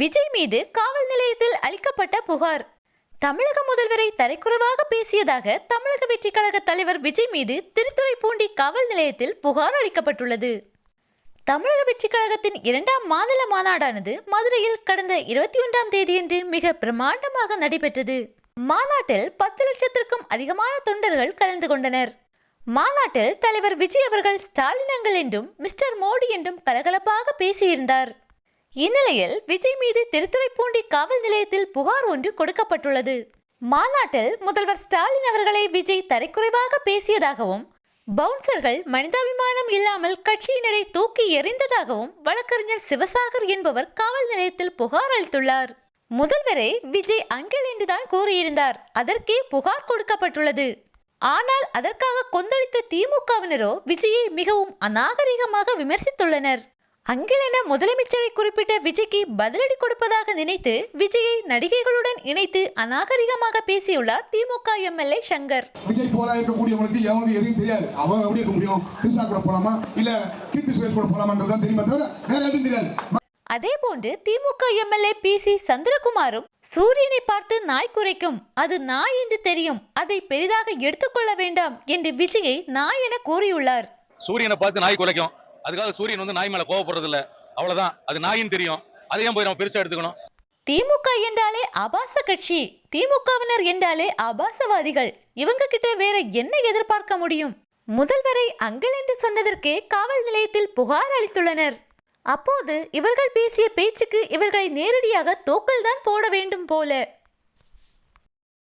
விஜய் மீது காவல் நிலையத்தில் அளிக்கப்பட்ட புகார். தமிழக முதல்வரை தரைக்குறைவாக பேசியதாக தமிழக வெற்றிக் கழக தலைவர் விஜய் மீது திருத்துறைப்பூண்டி காவல் நிலையத்தில் புகார் அளிக்கப்பட்டுள்ளது. தமிழக வெற்றி கழகத்தின் இரண்டாம் மாநில மாநாடானது மதுரையில் கடந்த இருபத்தி ஒன்றாம் தேதியன்று மிக பிரமாண்டமாக நடைபெற்றது. மாநாட்டில் பத்து லட்சத்திற்கும் அதிகமான தொண்டர்கள் கலந்து கொண்டனர். மாநாட்டில் தலைவர் விஜய் அவர்கள் ஸ்டாலினங்கள் என்றும் மிஸ்டர் மோடி என்றும் கலகலப்பாக பேசியிருந்தார். இந்நிலையில் விஜய் மீது திருத்துறைப்பூண்டி காவல் நிலையத்தில் புகார் ஒன்று கொடுக்கப்பட்டுள்ளது. மாநாட்டில் முதல்வர் ஸ்டாலின் அவர்களை விஜய் தரைக்குறைவாக பேசியதாகவும் பவுன்சர்கள் மனிதாபிமானம் இல்லாமல் கட்சியினரை தூக்கி எறிந்ததாகவும் வழக்கறிஞர் சிவசாகர் என்பவர் காவல் நிலையத்தில் புகார் அளித்துள்ளார். முதல்வரை விஜய் அங்கிள் என்றுதான் கூறியிருந்தார். அதற்கே புகார் கொடுக்கப்பட்டுள்ளது. ஆனால் அதற்காக கொந்தளித்த திமுகவினரோ விஜயை மிகவும் அநாகரிகமாக விமர்சித்துள்ளனர். அங்கிள் என முதலமைச்சரை குறிப்பிட்ட விஜய்க்கு பதிலடி கொடுப்பதாக நினைத்து விஜயை நடிகைகளுடன் இணைத்து அநாகரிகமாக பேசியுள்ளார் திமுக எம்எல்ஏ சங்கர். விஜய் போல இருக்கக்கூடியவங்களுக்கு எவனுக்கு எதையும் தெரியாது. அவன் எப்படி இருக்க முடியும்? கிருஷ்ணா கூட போலாமா? இல்ல கீர்த்தி சுரேஷ் கூட போலாமான்றது தான் தெரியுமா தவிர வேற எதுவும் தெரியாது. அதேபோன்று திமுக எம்எல்ஏ பி. சி. சந்திரகுமாரும் சூரியனை பார்த்து நாய் குறைக்கும் அது நாய் என்று தெரியும் அதை பெரிதாக எடுத்துக்கொள்ள வேண்டாம் என்று விஜயை நாய் என கூறியுள்ளார். சூரியனை பார்த்து நாய் குலைக்கும் அதுக்காக சூரியன் வந்து நாய் மேல கோவப்படுறது இல்ல அவ்வளவுதான். அது நாயின் தெரியும். அதையும் போய் நம்ம பெருசா எடுத்துக்கணும். திமுக என்றாலே ஆபாச கட்சி. திமுகவினர் என்றாலே ஆபாசவாதிகள் இவங்க கிட்ட வேற என்ன எதிர்பார்க்க முடியும்? முதல்வரை அங்கிள் என்று சொன்னதற்கே காவல் நிலையத்தில் புகார் அளித்துள்ளனர். அப்போது இவர்கள் பேசிய பேச்சுக்கு இவர்களை நேரடியாக தோக்கல் தான் போட வேண்டும் போல.